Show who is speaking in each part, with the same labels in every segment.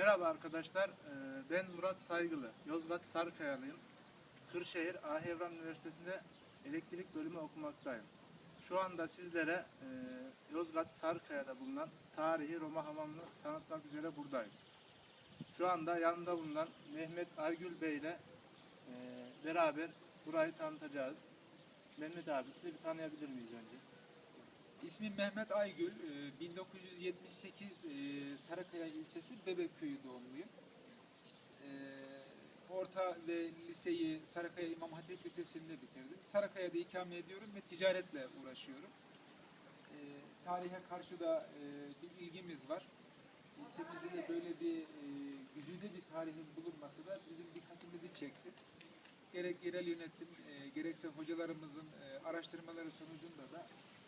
Speaker 1: Merhaba arkadaşlar, ben Murat Saygılı, Yozgat Sarıkayalıyım. Kırşehir Ahevran Üniversitesi'nde elektrik bölümü okumaktayım. Şu anda sizlere Yozgat Sarıkaya'da bulunan tarihi Roma hamamını tanıtmak üzere buradayız. Şu anda yanında bulunan Mehmet Aygül Bey ile beraber burayı tanıtacağız. Mehmet abi sizi bir tanıyabilir miyiz önce?
Speaker 2: İsmim Mehmet Aygül. Ee, 1978 e, Sarakaya ilçesi Bebekköyü doğumluyum. Ee, Orta ve liseyi Sarakaya İmam Hatip Lisesi'nde bitirdim. Sarakaya'da ikame ediyorum ve ticaretle uğraşıyorum. Tarihe karşı da e, bir ilgimiz var. İlçemizde de böyle bir e, güzide bir tarihin bulunması da bizim dikkatimizi çekti. Gerek yerel yönetim, e, gerekse hocalarımızın e, araştırmaları sonucunda da e,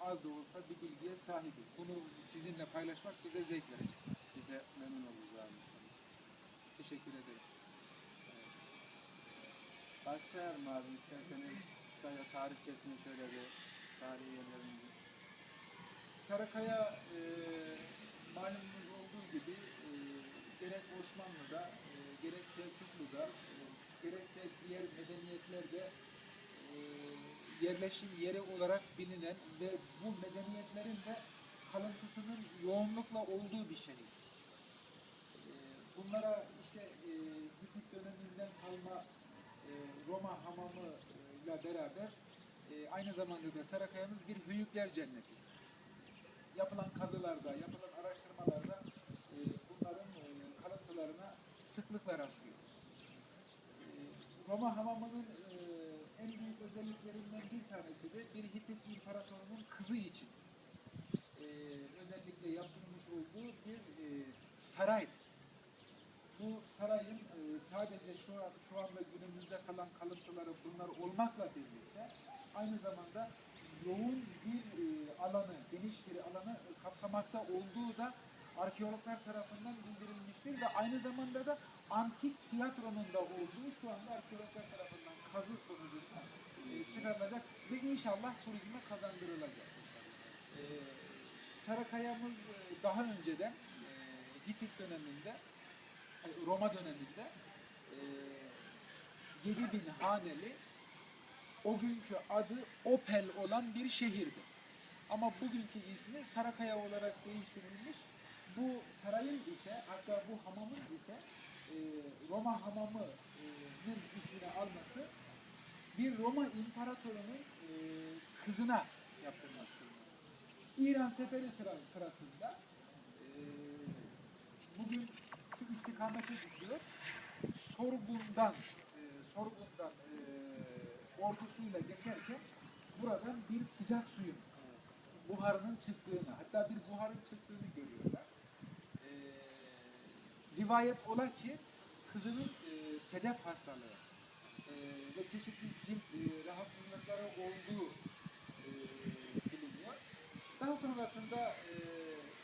Speaker 2: az da olsa bir bilgiye sahibiz. Bunu sizinle paylaşmak bize zevk verecek.
Speaker 1: Biz de memnun oluruz abi.
Speaker 2: Teşekkür ederim.
Speaker 1: Başlayalım abi isterseniz kısaca tarihçesini şöyle bir tarihi yerlerimizi.
Speaker 2: Sarakaya e, malumunuz olduğu gibi e, gerek Osmanlı'da, e, gerek Selçuklu'da, e, gerekse diğer medeniyetlerde e, yerleşim yeri olarak bilinen ve bu medeniyetlerin de kalıntısının yoğunlukla olduğu bir şehir. E, bunlara işte e, Hitit döneminden kalma e, Roma hamamıyla beraber e, aynı zamanda da Sarakaya'mız bir hüyükler cenneti yapılan kazılarda, yapılan araştırmalarda bunların kalıntılarına sıklıkla rastlıyoruz. Roma hamamının özelliklerinden bir tanesi de bir Hitit imparatorunun kızı için e, özellikle yaptırılmış olduğu bir e, saray. Bu sarayın e, sadece şu an şu anda günümüzde kalan kalıntıları bunlar olmakla birlikte aynı zamanda yoğun bir e, alanı, geniş bir alanı e, kapsamakta olduğu da arkeologlar tarafından bildirilmiştir ve aynı zamanda da antik tiyatronun da olduğu şu anda arkeologlar tarafından kazı sonucunda e, çıkarılacak ve inşallah turizme kazandırılacak. E, Sarakaya'mız e, daha önceden Hitit döneminde, Roma döneminde e, 7000 haneli o günkü adı Opel olan bir şehirdi. Ama bugünkü ismi Sarakaya olarak değiştirilmiş. Bu sarayın ise hatta bu hamamın ise e, Roma hamamı'nın ismini alması bir Roma imparatorunun e, kızına yaptırması. İran seferi sıra, sırasında e, bugün istikamete düşüyor. Sorgun'dan e, Sorgun'dan e, ordusuyla geçerken buradan bir sıcak suyun buharının çıktığını, hatta bir buharın çıktığını görüyorlar. Rivayet ola ki kızının e, sedef hastalığı e, ve çeşitli cilt e, rahatsızlıkları olduğu e, biliniyor. Daha sonrasında e,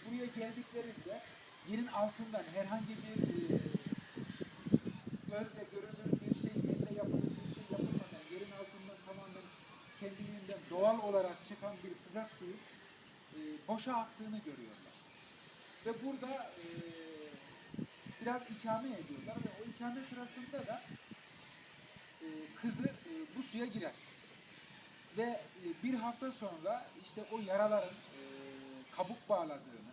Speaker 2: buraya geldiklerinde yerin altından herhangi bir e, gözle görülür bir şey, elle yapılır bir şey yapılmadan yerin altından tamamen kendiliğinden doğal olarak çıkan bir sıcak suyun e, boşa aktığını görüyorlar. Ve burada e, biraz ikame ediyorlar ve o ikame sırasında da e, kızı e, bu suya girer. Ve e, bir hafta sonra işte o yaraların e, kabuk bağladığını,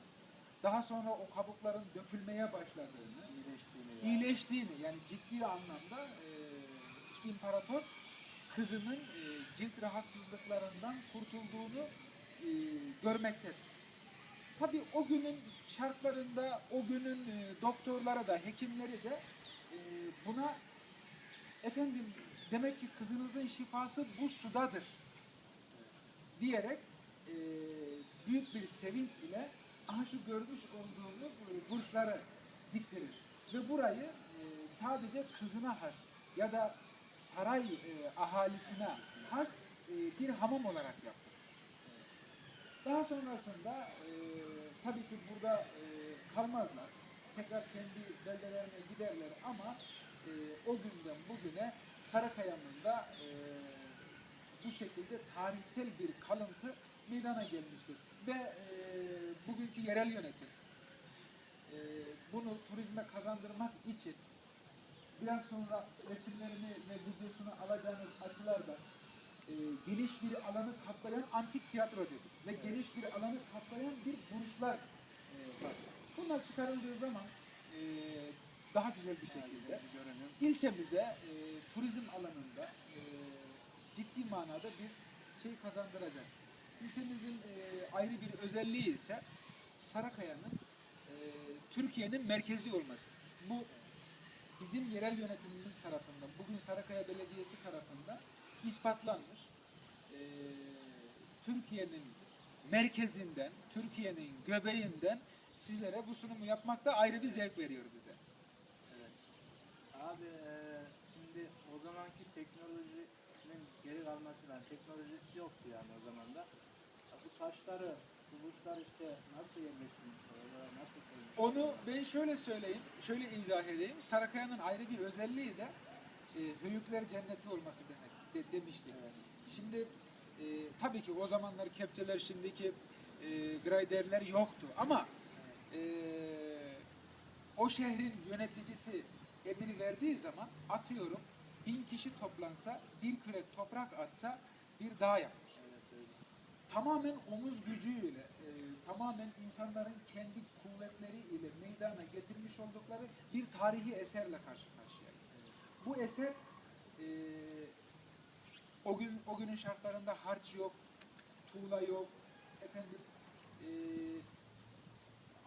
Speaker 2: daha sonra o kabukların dökülmeye başladığını,
Speaker 1: İyileştiğini
Speaker 2: iyileştiğini yani ciddi anlamda e, imparator kızının e, cilt rahatsızlıklarından kurtulduğunu e, görmektedir. Tabi o günün şartlarında o günün e, doktorları da hekimleri de e, buna efendim demek ki kızınızın şifası bu sudadır diyerek e, büyük bir sevinç ile aha şu görmüş olduğumuz e, burçları diktirir. Ve burayı e, sadece kızına has ya da saray e, ahalisine has e, bir hamam olarak yaptırır. Daha sonrasında e, tabii ki burada e, kalmazlar. Tekrar kendi beldelerine giderler ama e, o günden bugüne Sarakaya'mızda e, bu şekilde tarihsel bir kalıntı meydana gelmiştir. Ve e, bugünkü yerel yönetim, e, bunu turizme kazandırmak için biraz sonra resimlerini ve videosunu alacağınız açılarda e, geniş bir alanı kaplayan antik tiyatro dedik ve geniş bir alanı kaplayan bir burçlar e, var. Bunlar çıkarıldığı zaman e, daha güzel bir şekilde ilçemize e, turizm alanında e, ciddi manada bir şey kazandıracak. İlçemizin e, ayrı bir özelliği ise Sarakaya'nın e, Türkiye'nin merkezi olması. Bu bizim yerel yönetimimiz tarafından, bugün Sarakaya Belediyesi tarafından ispatlanmış. E, Türkiye'nin merkezinden, Türkiye'nin göbeğinden sizlere bu sunumu yapmak da ayrı bir zevk veriyor bize.
Speaker 1: Evet. Abi eee, şimdi o zamanki teknolojinin geri kalmasından teknoloji yoktu yani o zaman da. Bu taşları, bu burçlar işte nasıl yerleştirmiş, nasıl koymuş?
Speaker 2: Onu ben şöyle söyleyeyim, şöyle izah edeyim. Sarakaya'nın ayrı bir özelliği de e, höyükler cenneti olması demek de, demiştik.
Speaker 1: Evet.
Speaker 2: Şimdi e, tabii ki o zamanlar kepçeler şimdiki e, graderler yoktu ama e, o şehrin yöneticisi emir verdiği zaman atıyorum bin kişi toplansa bir kürek toprak atsa bir dağ yapmış
Speaker 1: Evet, öyle.
Speaker 2: tamamen omuz gücüyle, e, tamamen insanların kendi kuvvetleri ile meydana getirmiş oldukları bir tarihi eserle karşı karşıyayız. Bu eser e, o gün o günün şartlarında harç yok, tuğla yok, efendim e,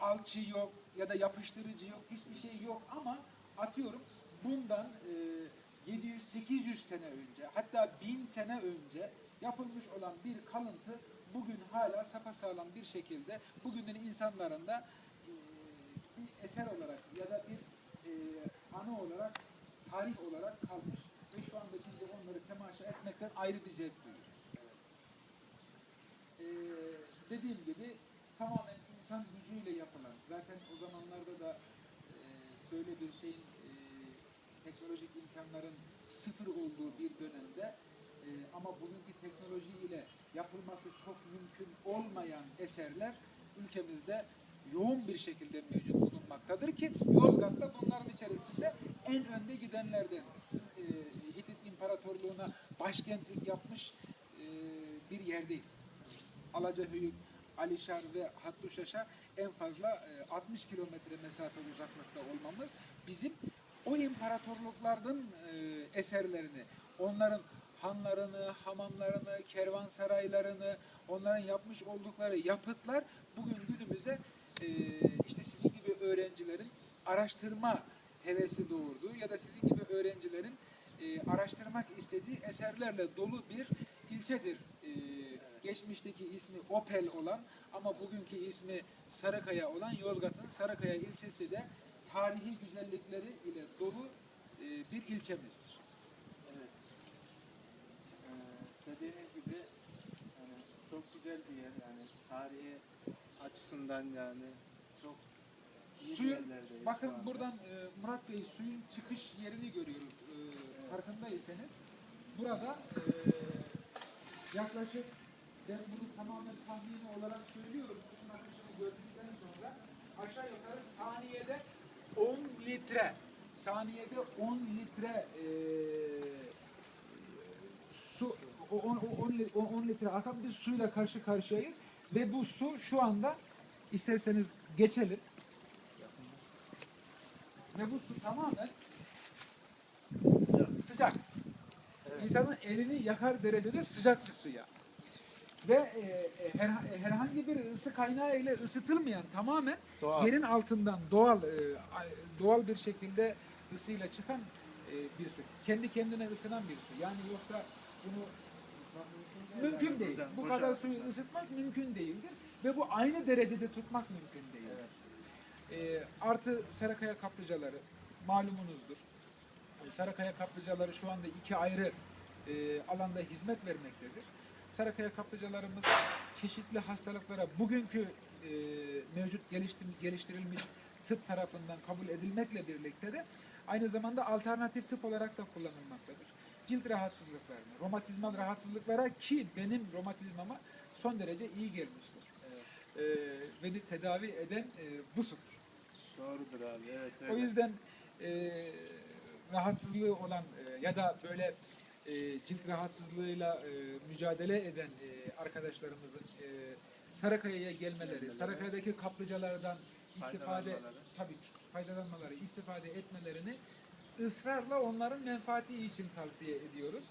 Speaker 2: alçı yok ya da yapıştırıcı yok, hiçbir şey yok ama atıyorum bundan e, 700-800 sene önce hatta 1000 sene önce yapılmış olan bir kalıntı bugün hala sapasağlam bir şekilde bugünün insanlarında e, bir eser olarak ya da bir e, anı olarak, tarih olarak kalmış anda biz de onları temaşa etmekten ayrı bir zevk duyuyoruz. Ee, dediğim gibi tamamen insan gücüyle yapılan, zaten o zamanlarda da e, böyle bir şeyin e, teknolojik imkanların sıfır olduğu bir dönemde e, ama bugünkü teknoloji ile yapılması çok mümkün olmayan eserler ülkemizde yoğun bir şekilde mevcut bulunmaktadır ki Yozgat'ta bunların içerisinde en önde gidenlerden e, İmparatorluğu'na başkentlik yapmış e, bir yerdeyiz. Alacahöyük, Alişar ve Hattuşaş'a en fazla e, 60 kilometre mesafe uzaklıkta olmamız bizim o imparatorlukların e, eserlerini, onların hanlarını, hamamlarını, kervansaraylarını, onların yapmış oldukları yapıtlar bugün günümüze e, işte sizin gibi öğrencilerin araştırma hevesi doğurduğu ya da sizin gibi öğrencilerin e, araştırmak istediği eserlerle dolu bir ilçedir. E, geçmişteki ismi Opel olan ama bugünkü ismi Sarıkaya olan Yozgat'ın Sarıkaya ilçesi de tarihi güzellikleri ile dolu e, bir ilçemizdir.
Speaker 1: Evet. Ee, dediğiniz gibi yani çok güzel bir yer yani tarihi açısından yani çok
Speaker 2: Suyun, bakın buradan e, Murat Bey suyun çıkış yerini görüyoruz. E, farkındaysanız. Burada e, yaklaşık ben bunu tamamen tahmini olarak söylüyorum. Suyun akışını gördükten sonra aşağı yukarı saniyede 10 litre saniyede 10 litre e, su o- on- o- 10 li- o- 10 litre akan bir suyla karşı karşıyayız ve bu su şu anda isterseniz geçelim. Ve bu su tamamen
Speaker 1: Sıcak.
Speaker 2: sıcak.
Speaker 1: Evet.
Speaker 2: İnsanın elini yakar derecede sıcak bir suya. Ve e, e, her- e, herhangi bir ısı kaynağı ile ısıtılmayan tamamen
Speaker 1: Doğal.
Speaker 2: yerin altından doğal e, doğal bir şekilde ısıyla çıkan e, bir su. Kendi kendine ısınan bir su. Yani yoksa bunu mümkün değil. Bu kadar suyu ısıtmak mümkün değildir ve bu aynı derecede tutmak mümkün değildir.
Speaker 1: Evet.
Speaker 2: E, artı Sarakaya kaplıcaları malumunuzdur. Sarakaya kaplıcaları şu anda iki ayrı e, alanda hizmet vermektedir. Sarakaya kaplıcalarımız çeşitli hastalıklara bugünkü e, mevcut geliştim- geliştirilmiş tıp tarafından kabul edilmekle birlikte de aynı zamanda alternatif tıp olarak da kullanılmaktadır. Cilt rahatsızlıklarına, romatizmal rahatsızlıklara ki benim romatizmama son derece iyi gelmiştir.
Speaker 1: Evet.
Speaker 2: E, beni tedavi eden e, bu sudur.
Speaker 1: Doğrudur abi. Evet,
Speaker 2: O
Speaker 1: öyle.
Speaker 2: yüzden e, rahatsızlığı olan e, ya da böyle e, cilt rahatsızlığıyla e, mücadele eden e, arkadaşlarımızın e, Sarakaya'ya gelmeleri. Sarakaya'daki kaplıcalardan istifade tabii ki faydalanmaları, istifade etmelerini ısrarla onların menfaati için tavsiye ediyoruz.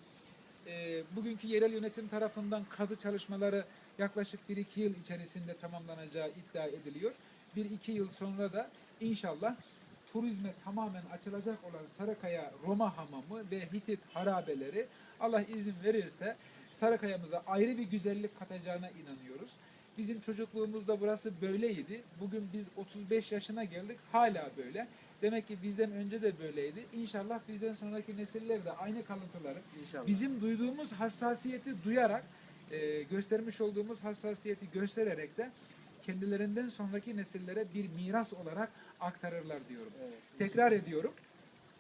Speaker 2: E, bugünkü yerel yönetim tarafından kazı çalışmaları yaklaşık 1-2 yıl içerisinde tamamlanacağı iddia ediliyor. 1-2 yıl sonra da inşallah turizme tamamen açılacak olan Sarakaya Roma Hamamı ve Hitit harabeleri Allah izin verirse Sarakaya'mıza ayrı bir güzellik katacağına inanıyoruz. Bizim çocukluğumuzda burası böyleydi. Bugün biz 35 yaşına geldik hala böyle. Demek ki bizden önce de böyleydi. İnşallah bizden sonraki nesiller de aynı kalıntıları
Speaker 1: İnşallah.
Speaker 2: bizim duyduğumuz hassasiyeti duyarak e, göstermiş olduğumuz hassasiyeti göstererek de kendilerinden sonraki nesillere bir miras olarak aktarırlar diyorum.
Speaker 1: Evet.
Speaker 2: Tekrar ediyorum.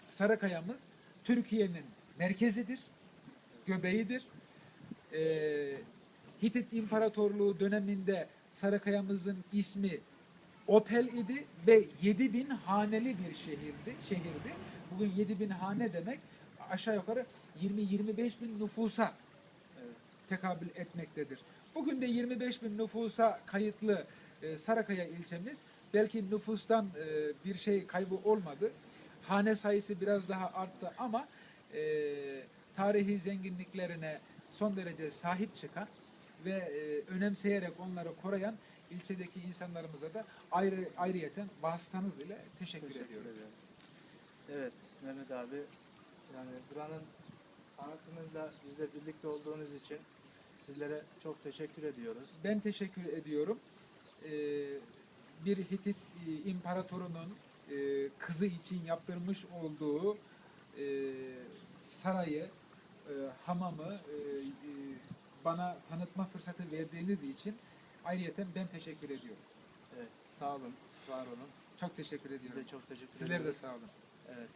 Speaker 2: Sarakaya'mız Türkiye'nin merkezidir, göbeğidir. Ee, Hitit İmparatorluğu döneminde Sarakaya'mızın ismi Opel idi ve 7000 haneli bir şehirdi. Şehirdi. Bugün 7000 hane demek aşağı yukarı 20-25 bin nüfusa
Speaker 1: Evet.
Speaker 2: tekabül etmektedir. Bugün de 25 bin nüfusa kayıtlı e, Sarakaya ilçemiz belki nüfustan e, bir şey kaybı olmadı. Hane sayısı biraz daha arttı ama e, tarihi zenginliklerine son derece sahip çıkan ve e, önemseyerek onları koruyan ilçedeki insanlarımıza da ayrı ayrıyeten vasıtanız ile teşekkür,
Speaker 1: Teşekkür
Speaker 2: ediyorum.
Speaker 1: ederim. Evet Mehmet abi. Yani buranın tanıtımıyla bizle birlikte olduğunuz için sizlere çok teşekkür ediyoruz.
Speaker 2: Ben teşekkür ediyorum. Ee, bir Hitit e, imparatorunun e, kızı için yaptırmış olduğu e, sarayı, hamamı bana tanıtma fırsatı verdiğiniz için ayrıyeten ben teşekkür ediyorum.
Speaker 1: Evet. Sağ olun. Var olun.
Speaker 2: Çok teşekkür ediyorum.
Speaker 1: de çok teşekkür
Speaker 2: Sizler de
Speaker 1: ediyoruz.
Speaker 2: sağ olun.
Speaker 1: Evet.